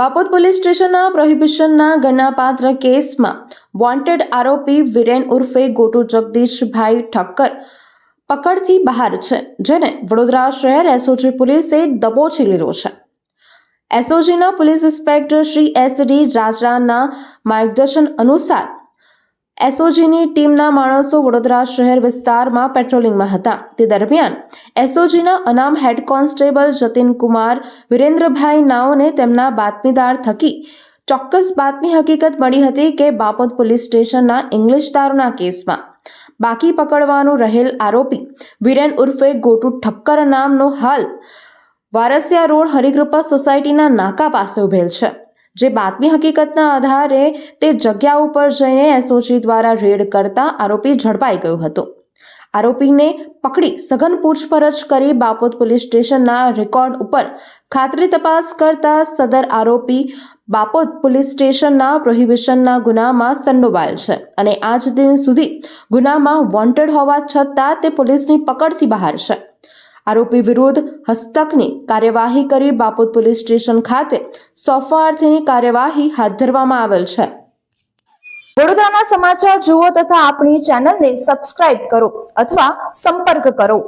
Bapod police સ્ટેશનના પ્રોહિબિશનના ગણનાપાત્ર કેસમાં wanted આરોપી વિરેન ઉર્ફે ગોટુ જગદીશભાઈ ઠક્કર પકડથી બહાર છે, જેને વડોદરા શહેર એસઓજી પોલીસે દબોચી લીધો છે. એસઓજીના police inspector Shri S D Rajrana માર્ગદર્શન અનુસાર એસઓજીની ટીમના માણસો વડોદરા શહેર વિસ્તારમાં પેટ્રોલિંગમાં હતા. તે દરમિયાન એસઓજીના અનામ હેડ કોન્સ્ટેબલ જતીન કુમાર વિરેન્દ્રભાઈ નાઓને તેમના બાતમીદાર થકી ચોક્કસ બાતમી હકીકત મળી હતી કે બાપોદ પોલીસ સ્ટેશનના ઇંગ્લિશ દારૂના કેસમાં. બાકી પકડવાનું રહેલ આરોપી વિરેન ઉર્ફે ગોટુ ઠક્કર નામનો હાલ વારસિયા રોડ હરિકૃપા સોસાયટીના નાકા પાસે ઉભેલ છે. જે બાતમી હકીકતના આધારે તે જગ્યા ઉપર જઈને એસઓજી દ્વારા રેડ કરતા આરોપી ઝડપાઈ ગયો હતો. આરોપીને પકડી સઘન પૂછપરછ કરી બાપોદ પોલીસ સ્ટેશનના રેકોર્ડ ઉપર ખાતરી તપાસ કરતા સદર આરોપી બાપોદ પોલીસ સ્ટેશનના પ્રોહિબિશનના ગુનામાં સંડોવાયેલ છે અને આજ દિન સુધી ગુનામાં વોન્ટેડ હોવા છતાં તે પોલીસની પકડથી બહાર છે. આરોપી વિરુદ્ધ હસ્તકની કાર્યવાહી કરી બાપોદ પોલીસ સ્ટેશન ખાતે સોંપવાર્થેની કાર્યવાહી હાથ ધરવામાં આવેલ છે. વડોદરાના સમાચાર જુઓ તથા આપણી ચેનલને સબસ્ક્રાઇબ કરો અથવા સંપર્ક કરો.